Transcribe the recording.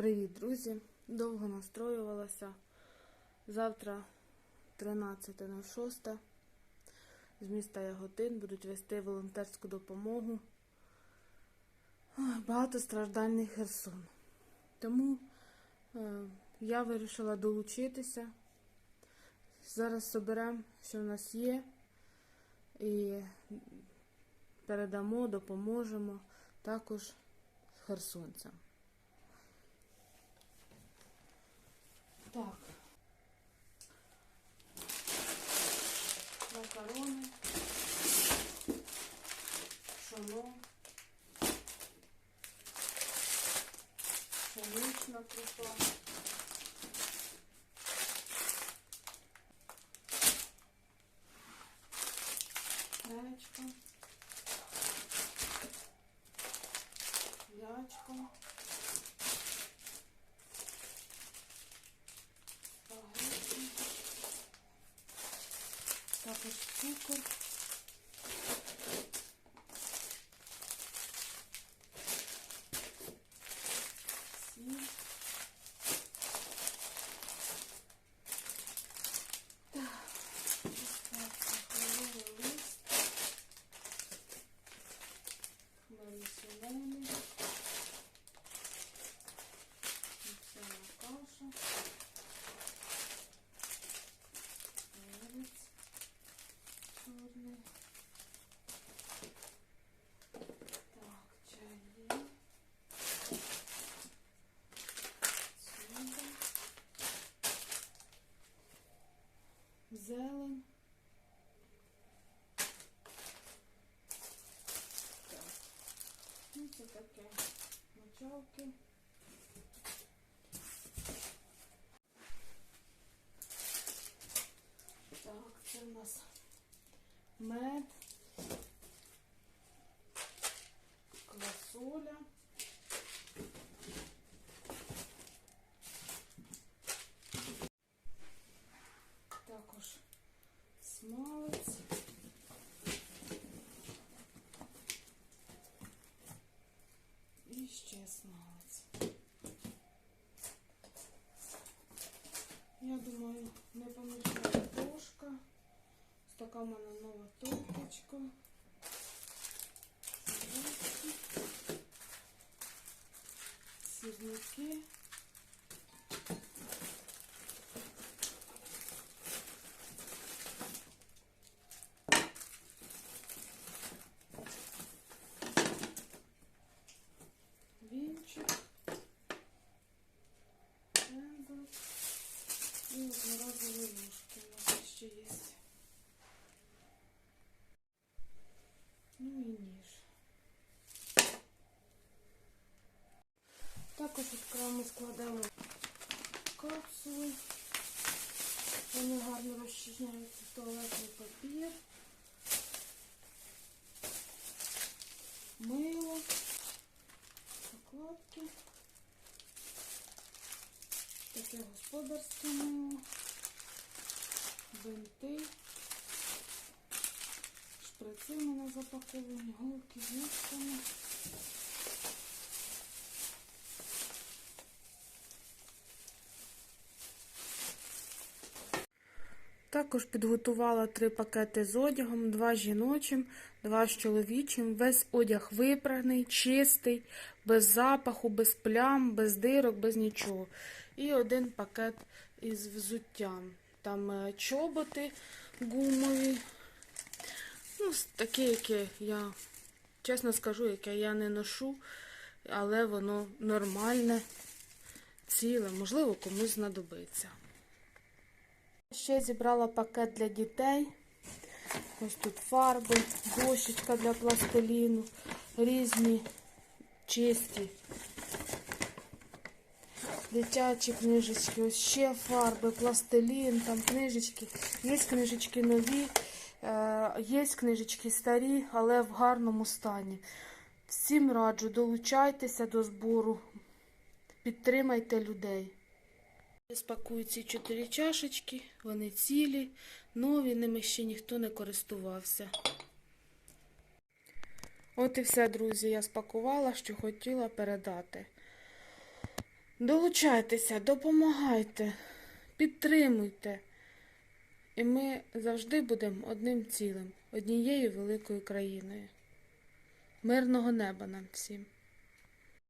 Привіт, друзі! Довго настроювалася. Завтра 13.06 з міста Яготин будуть вести волонтерську допомогу. Ой, Багатостраждальний Херсон. Тому е, я вирішила долучитися. Зараз соберемо, що в нас є, і передамо, допоможемо також херсонцям. Так. Макарони. Пшоно. Пшенична крупа. Гречка. Ячко. Чорний. Так, є. Циба. Зелень. Так. Ну, це таке мочалки. Так, це у нас мед, квасоля. Також смалець. І ще смалець. Я думаю, не. Ось така в мене нова топочка. Сірники. Вінчик. Тендер. І одноразові ложки у нас ще є. Ну і ніж. Також окремо складемо капсули. Вони гарно розчиняються туалетний папір. Мило. Закладки. Таке господарське мило. Бинти. Шприци у мене запаковані, голки з ніжками. Також підготувала три пакети з одягом, два жіночим, два з чоловічим. Весь одяг випраний, чистий, без запаху, без плям, без дирок, без нічого. І один пакет із взуттям. Там е, чоботи гумові. Ну, такі, які я, чесно скажу, яке я не ношу, але воно нормальне, ціле, можливо, комусь знадобиться. Ще зібрала пакет для дітей. Ось тут фарби, дощечка для пластиліну, різні чисті дитячі книжечки. Ось ще фарби, пластилін, там книжечки. Є книжечки нові, е, є книжечки старі, але в гарному стані. Всім раджу, долучайтеся до збору, підтримайте людей. Спакую ці чотири чашечки, вони цілі, нові, ними ще ніхто не користувався. От і все, друзі, я спакувала, що хотіла передати. Долучайтеся, допомагайте, підтримуйте. І ми завжди будемо одним цілим, однією великою країною. Мирного неба нам всім!